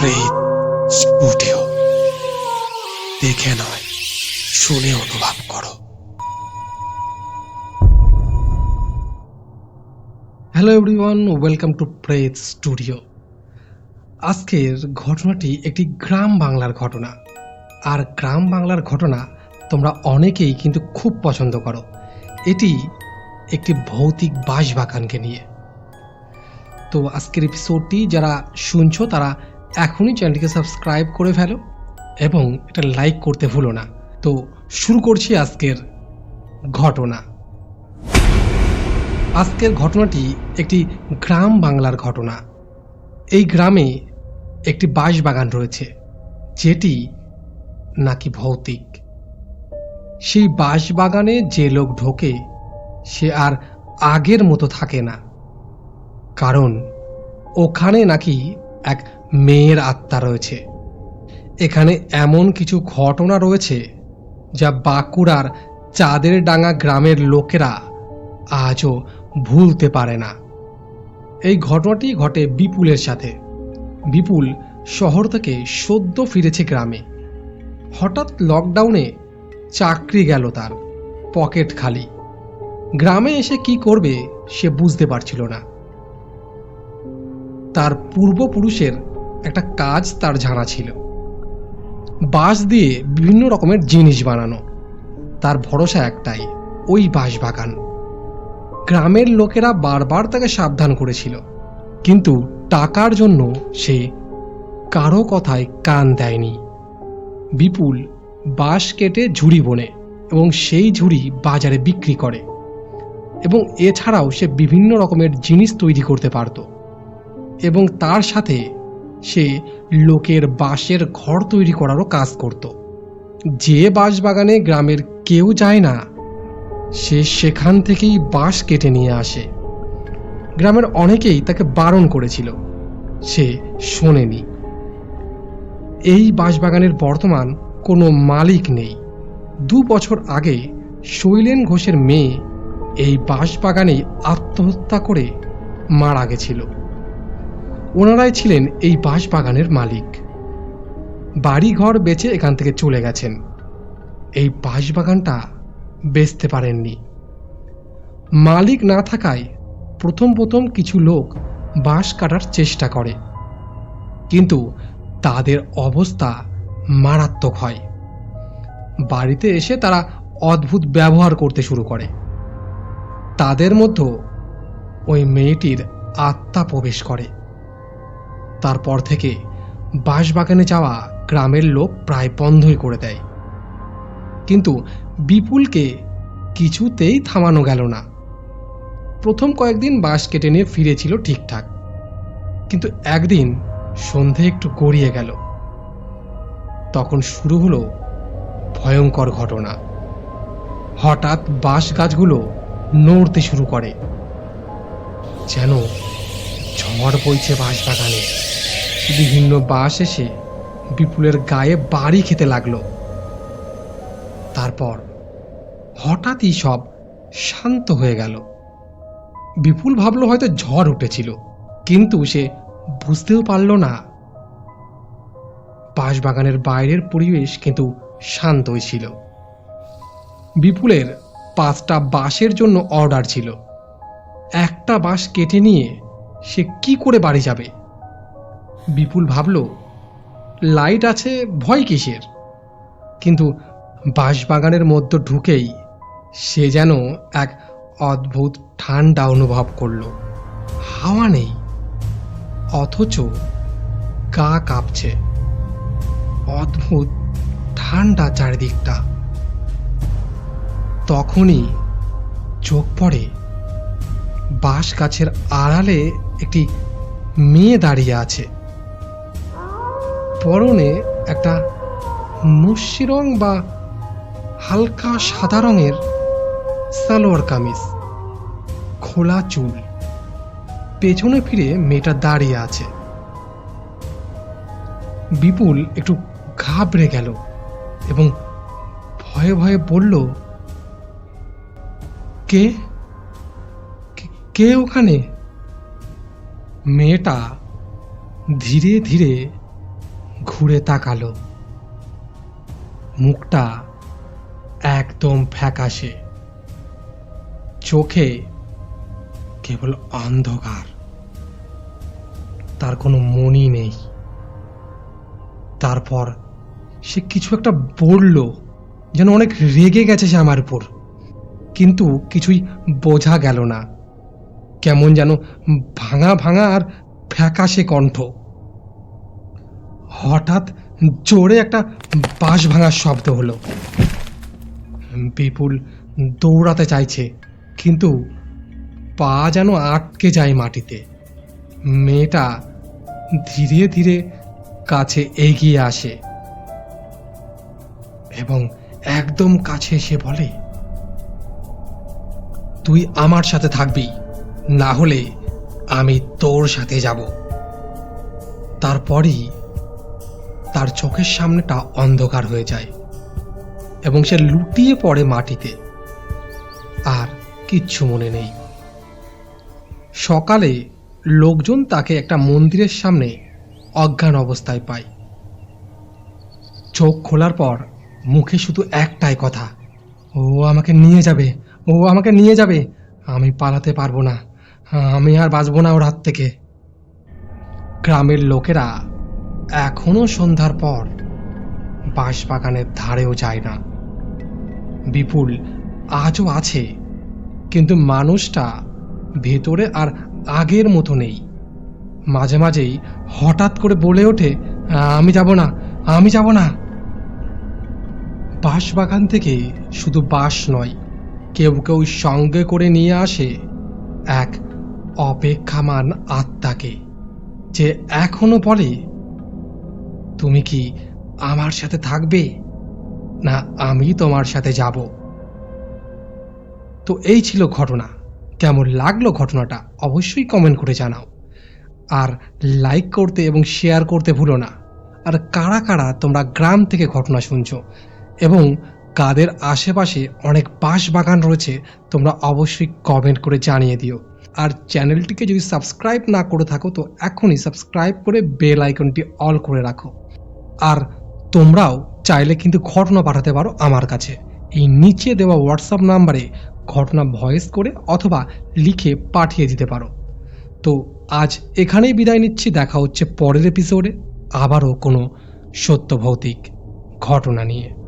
প্রেত স্টুডিও দেখে নয় শুনে অনুভব করো হ্যালো এভরিওয়ান ওয়েলকাম টু প্রেত স্টুডিও আজকের ঘটনাটি একটি গ্রাম বাংলার ঘটনা। আর গ্রাম বাংলার ঘটনা তোমরা অনেকেই কিন্তু খুব পছন্দ করো। এটি একটি ভৌতিক বাঁশবাগানকে নিয়ে। তো আজকের এপিসোডটি যারা শুনছো, তারা এখনই চ্যানেলটিকে সাবস্ক্রাইব করে ফেলো এবং এটা লাইক করতে ভুলো না। তো শুরু করছি আজকের ঘটনা। আজকের ঘটনাটি একটি গ্রাম বাংলার ঘটনা। এই গ্রামে একটি বাঁশবাগান রয়েছে, যেটি নাকি ভৌতিক। সেই বাঁশবাগানে যে লোক ঢোকে, সে আর আগের মতো থাকে না। কারণ ওখানে নাকি এক মেয়ের আত্মা রয়েছে। এখানে এমন কিছু ঘটনা রয়েছে যা বাঁকুড়ার চাঁদের ডাঙা গ্রামের লোকেরা আজও ভুলতে পারে না। এই ঘটনাটি ঘটে বিপুলের সাথে। বিপুল শহর থেকে সদ্য ফিরেছে গ্রামে। হঠাৎ লকডাউনে চাকরি গেল তার, পকেট খালি। গ্রামে এসে কি করবে সে বুঝতে পারছিল না। তার পূর্বপুরুষের একটা কাজ তার জানা ছিল। বাঁশ দিয়ে বিভিন্ন রকমের জিনিস বানানো। তার ভরসা একটাই, ওই বাঁশ বাগান। গ্রামের লোকেরা বারবার তাকে সাবধান করেছিল, কিন্তু টাকার জন্য সে কারও কথায় কান দেয়নি। বিপুল বাঁশ কেটে ঝুড়ি বোনে এবং সেই ঝুড়ি বাজারে বিক্রি করে। এবং এছাড়াও সে বিভিন্ন রকমের জিনিস তৈরি করতে পারত। এবং তার সাথে সে লোকের বাঁশের ঘর তৈরি করারও কাজ করত। যে বাঁশবাগানে গ্রামের কেউ যায় না, সে সেখান থেকেই বাঁশ কেটে নিয়ে আসে। গ্রামের অনেকেই তাকে বারণ করেছিল, সে শোনেনি। এই বাঁশবাগানের বর্তমান কোনো মালিক নেই। দু বছর আগে শৈলেন ঘোষের মেয়ে এই বাঁশবাগানেই আত্মহত্যা করে মারা গেছিল। ওনারাই ছিলেন এই বাঁশবাগানের মালিক। বাড়িঘর বেচে এখান থেকে চলে গেছেন। এই বাঁশবাগানটা বেচতে পারেননি। মালিক না থাকায় প্রথম প্রথম কিছু লোক বাঁশ কাটার চেষ্টা করে। কিন্তু তাদের অবস্থা মারাত্মক হয়। বাড়িতে এসে তারা অদ্ভুত ব্যবহার করতে শুরু করে। তাদের মধ্যে ওই মেয়েটির আত্মা প্রবেশ করে। তারপর থেকে বাঁশবাগানে যাওয়া গ্রামের লোক প্রায় বন্ধই করে দেয়। কিন্তু বিপুলকে কিছুতেই থামানো গেল না। প্রথম কয়েকদিন বাঁশ কেটে নিয়ে ফিরেছিল ঠিকঠাক। কিন্তু একদিন সন্ধে একটু গড়িয়ে গেল। তখন শুরু হলো ভয়ঙ্কর ঘটনা। হঠাৎ বাঁশ গাছগুলো নড়তে শুরু করে। যেন ঝড় বইছে বাঁশ বাগানে বিভিন্ন বাঁশ এসে বিপুলের গায়ে বাড়ি খেতে লাগল। তারপর হঠাৎই সব শান্ত হয়ে গেল। বিপুল ভাবলো হয়তো ঝড় উঠেছিল, কিন্তু সে বুঝতেও পারল না। বাঁশবাগানের বাইরের পরিবেশ কিন্তু শান্তই ছিল। বিপুলের পাঁচটা বাঁশের জন্য অর্ডার ছিল। একটা বাঁশ কেটে নিয়ে সে কি করে বাড়ি যাবে? বিপুল ভাবল, লাইট আছে, ভয় কিসের? কিন্তু বাঁশবাগানের মধ্যে ঢুকেই সে যেন এক অদ্ভুত ঠান্ডা অনুভব করল। হাওয়া নেই, অথচ গা কাঁপছে। অদ্ভুত ঠান্ডা চারিদিকটা। তখনই চোখ পড়ে বাঁশ গাছের আড়ালে একটি মেয়ে দাঁড়িয়ে আছে। পরনে একটা নস্যি রং বা হালকা সাদা রঙের সালোয়ার কামিজ, খোলা চুল। পেছনে ফিরে মেয়েটা দাঁড়িয়ে আছে। বিপুল একটু ঘাবড়ে গেল এবং ভয়ে ভয়ে বলল কে- কে ওখানে? মেয়েটা ধীরে ধীরে ঘুরে তাকালো। মুখটা একদম ফ্যাকাশে। চোখে কেবল অন্ধকার। তার কোনো মনই নেই। তারপর সে কিছু একটা বলল, যেন অনেক রেগে গেছে সে আমার উপর। কিন্তু কিছুই বোঝা গেল না। কেমন যেন ভাঙা ভাঙা আর ফ্যাকাশে কণ্ঠ। হঠাৎ জোরে একটা বাঁশ ভাঙার শব্দ হলো। বিপুল দৌড়াতে চাইছে, কিন্তু পা যেন আটকে যায় মাটিতে। মেয়েটা ধীরে ধীরে কাছে এগিয়ে আসে। এবং একদম কাছে এসে বলে, তুই আমার সাথে থাকবি। না হলে আমি তোর সাথে যাব। তারপরই তার চোখের সামনেটা অন্ধকার হয়ে যায় এবং সে লুটিয়ে পড়ে মাটিতে। আর কিচ্ছু মনে নেই। সকালে লোকজন তাকে একটা মন্দিরের সামনে অজ্ঞান অবস্থায় পায়। চোখ খোলার পর মুখে শুধু একটাই কথা, ও আমাকে নিয়ে যাবে, ও আমাকে নিয়ে যাবে, আমি পালাতে পারব না। আমি আর বাঁচবো না ওর হাত থেকে। গ্রামের লোকেরা এখনও সন্ধ্যার পর বাঁশ বাগানের ধারেও যায় না। বিপুল আজও আছে, কিন্তু মানুষটা ভেতরে আর আগের মতো নেই। মাঝে মাঝেই হঠাৎ করে বলে ওঠে, আমি যাব না, আমি যাব না। বাঁশ বাগান থেকে শুধু বাঁশ নয়, কেউ কেউ সঙ্গে করে নিয়ে আসে এক অপেক্ষামান আত্মাকে, যে এখনও বলে, তুমি কি আমার সাথে থাকবে, না আমি তোমার সাথে যাব? তো এই ছিল ঘটনা। কেমন লাগল ঘটনাটা অবশ্যই কমেন্ট করে জানাও। আর লাইক করতে এবং শেয়ার করতে ভুলো না। আর কারা কারা তোমরা গ্রাম থেকে ঘটনা শুনছো এবং কাদের আশেপাশে অনেক বাঁশ বাগান রয়েছে, তোমরা অবশ্যই কমেন্ট করে জানিয়ে দিও। আর চ্যানেলটিকে যদি সাবস্ক্রাইব না করে থাকো, তো এখনই সাবস্ক্রাইব করে বেল আইকনটি অল করে রাখো। আর তোমরাও চাইলে কিন্তু ঘটনা পাঠাতে পারো আমার কাছে। এই নিচে দেওয়া হোয়াটসঅ্যাপ নাম্বারে ঘটনা ভয়েস করে অথবা লিখে পাঠিয়ে দিতে পারো। তো আজ এখানেই বিদায় নিচ্ছি, দেখা হচ্ছে পরের এপিসোডে আবারও কোনো সত্য ভৌতিক ঘটনা নিয়ে।